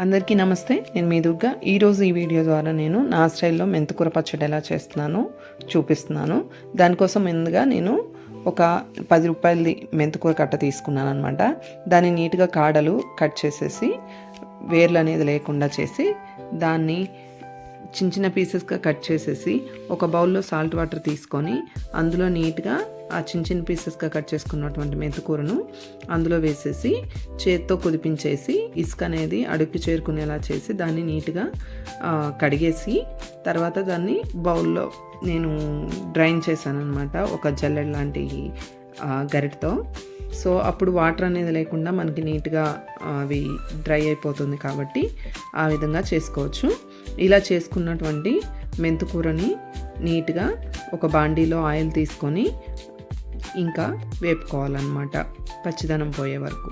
అందరికీ నమస్తే నేను మీ దుర్గా. ఈరోజు ఈ వీడియో ద్వారా నేను నా స్టైల్లో మెంతికూర పచ్చడి ఎలా చేస్తున్నానో చూపిస్తున్నాను. దానికోసం ముందుగా నేను ఒక పది రూపాయలది మెంతికూర కట్ట తీసుకున్నాను అనమాట దాన్ని నీట్గా కాడలు కట్ చేసేసి వేర్లు అనేది లేకుండా చేసి దాన్ని చిన్న చిన్న పీసెస్గా కట్ చేసేసి ఒక బౌల్లో సాల్ట్ వాటర్ తీసుకొని అందులో నీట్గా ఆ చిన్న చిన్న పీసెస్గా కట్ చేసుకున్నటువంటి మెంతికూరను అందులో వేసేసి చేత్తో కుదిపించేసి ఇసుక అనేది అడుక్కి చేరుకునేలా చేసి దాన్ని నీట్గా కడిగేసి తర్వాత దాన్ని బౌల్లో నేను డ్రైన్ చేశాను అనమాట ఒక జల్లెడ్ లాంటి గరిటతో. సో అప్పుడు వాటర్ అనేది లేకుండా మనకి నీట్గా అవి డ్రై అయిపోతుంది కాబట్టి ఆ విధంగా చేసుకోవచ్చు. ఇలా చేసుకున్నటువంటి మెంతుకూరని నీట్గా ఒక బాండీలో ఆయిల్ తీసుకొని ఇంకా వేపుకోవాలన్నమాట. పచ్చిదనం పోయే వరకు.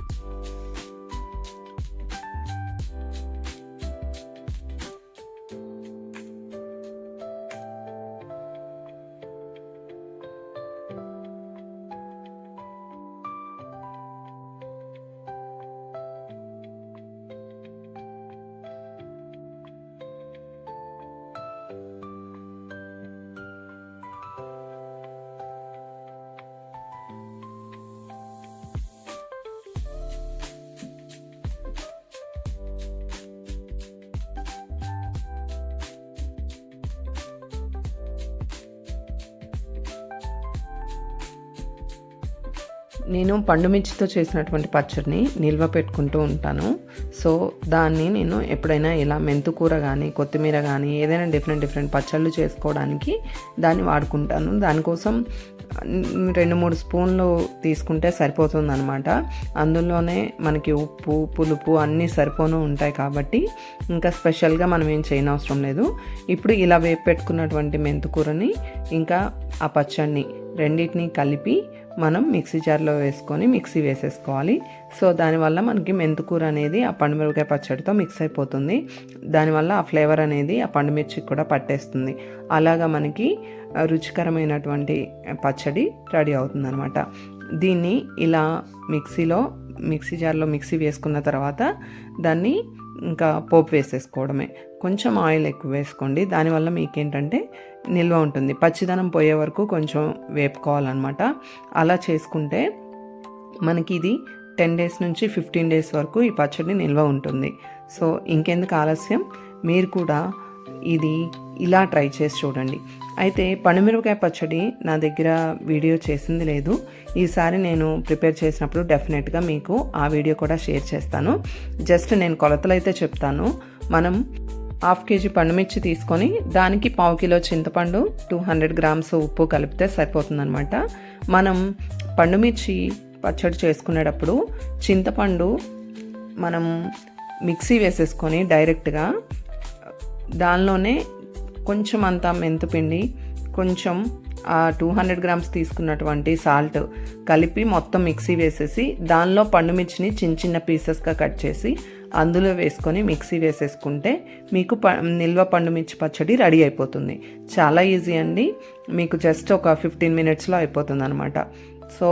నేను పండు మిర్చితో చేసినటువంటి పచ్చడిని నిల్వ పెట్టుకుంటూ ఉంటాను. సో దాన్ని నేను ఎప్పుడైనా ఇలా మెంతుకూర కానీ కొత్తిమీర కానీ ఏదైనా డిఫరెంట్ డిఫరెంట్ పచ్చళ్ళు చేసుకోవడానికి దాన్ని వాడుకుంటాను. దానికోసం రెండు మూడు స్పూన్లు తీసుకుంటే సరిపోతుంది అనమాట అందులోనే మనకి ఉప్పు పులుపు అన్నీ సరిపోను ఉంటాయి కాబట్టి ఇంకా స్పెషల్గా మనం ఏం చేయనవసరం లేదు. ఇప్పుడు ఇలా వేపు పెట్టుకున్నటువంటి మెంతుకూరని ఇంకా ఆ పచ్చడిని రెండింటిని కలిపి మనం మిక్సీ జార్లో వేసుకొని మిక్సీ వేసేసుకోవాలి. సో దానివల్ల మనకి మెంతుకూర అనేది ఆ పండుమిరపకాయ పచ్చడితో మిక్స్ అయిపోతుంది. దానివల్ల ఆ ఫ్లేవర్ అనేది ఆ పండుమిర్చికి కూడా పట్టేస్తుంది. అలాగా మనకి రుచికరమైనటువంటి పచ్చడి రెడీ అవుతుంది అనమాట దీన్ని ఇలా మిక్సీలో మిక్సీ జార్లో మిక్సీ వేసుకున్న తర్వాత దాన్ని ఇంకా పోపు వేసేసుకోవడమే. కొంచెం ఆయిల్ ఎక్కువ వేసుకోండి. దానివల్ల మీకు ఏంటంటే నిల్వ ఉంటుంది. పచ్చిదనం పోయే వరకు కొంచెం వేపుకోవాలన్నమాట. అలా చేసుకుంటే మనకి ఇది టెన్ డేస్ నుంచి ఫిఫ్టీన్ డేస్ వరకు ఈ పచ్చడి నిల్వ ఉంటుంది. సో ఇంకెందుకు ఆలస్యం? మీరు కూడా ఇది ఇలా ట్రై చేసి చూడండి. అయితే పండుమిరపకాయ పచ్చడి నా దగ్గర వీడియో చేసింది లేదు. ఈసారి నేను ప్రిపేర్ చేసినప్పుడు డెఫినెట్గా మీకు ఆ వీడియో కూడా షేర్ చేస్తాను. జస్ట్ నేను కొలతలు అయితే చెప్తాను. మనం హాఫ్ కేజీ పండుమిర్చి తీసుకొని దానికి పావు కిలో చింతపండు టూ హండ్రెడ్ గ్రామ్స్ ఉప్పు కలిపితే సరిపోతుందనమాట మనం పండుమిర్చి పచ్చడి చేసుకునేటప్పుడు చింతపండు మనం మిక్సీ వేసేసుకొని డైరెక్ట్గా దానిలోనే కొంచెం అంతా మెంతిపిండి కొంచెం ఆ టూ హండ్రెడ్ గ్రామ్స్ తీసుకున్నటువంటి సాల్ట్ కలిపి మొత్తం మిక్సీ వేసేసి దానిలో పండుమిర్చిని చిన్న చిన్న పీసెస్గా కట్ చేసి అందులో వేసుకొని మిక్సీ వేసేసుకుంటే మీకు ప నిల్వ పండుమిర్చి పచ్చడి రెడీ అయిపోతుంది. చాలా ఈజీ అండి. మీకు జస్ట్ ఒక ఫిఫ్టీన్ మినిట్స్లో అయిపోతుంది అనమాట సో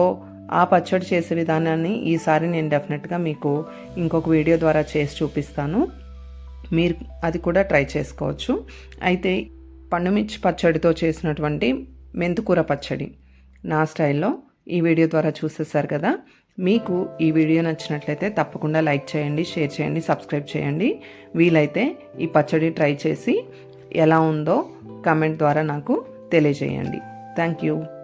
ఆ పచ్చడి చేసే విధానాన్ని ఈసారి నేను డెఫినెట్గా మీకు ఇంకొక వీడియో ద్వారా చేసి చూపిస్తాను. మీరు అది కూడా ట్రై చేసుకోవచ్చు. అయితే పండుమిర్చి పచ్చడితో చేసినటువంటి మెంతుకూర పచ్చడి నా స్టైల్లో ఈ వీడియో ద్వారా చూసేసారు కదా. మీకు ఈ వీడియో నచ్చినట్లయితే తప్పకుండా లైక్ చేయండి షేర్ చేయండి సబ్స్క్రైబ్ చేయండి. వీలైతే ఈ పచ్చడి ట్రై చేసి ఎలా ఉందో కమెంట్ ద్వారా నాకు తెలియజేయండి. Thank you.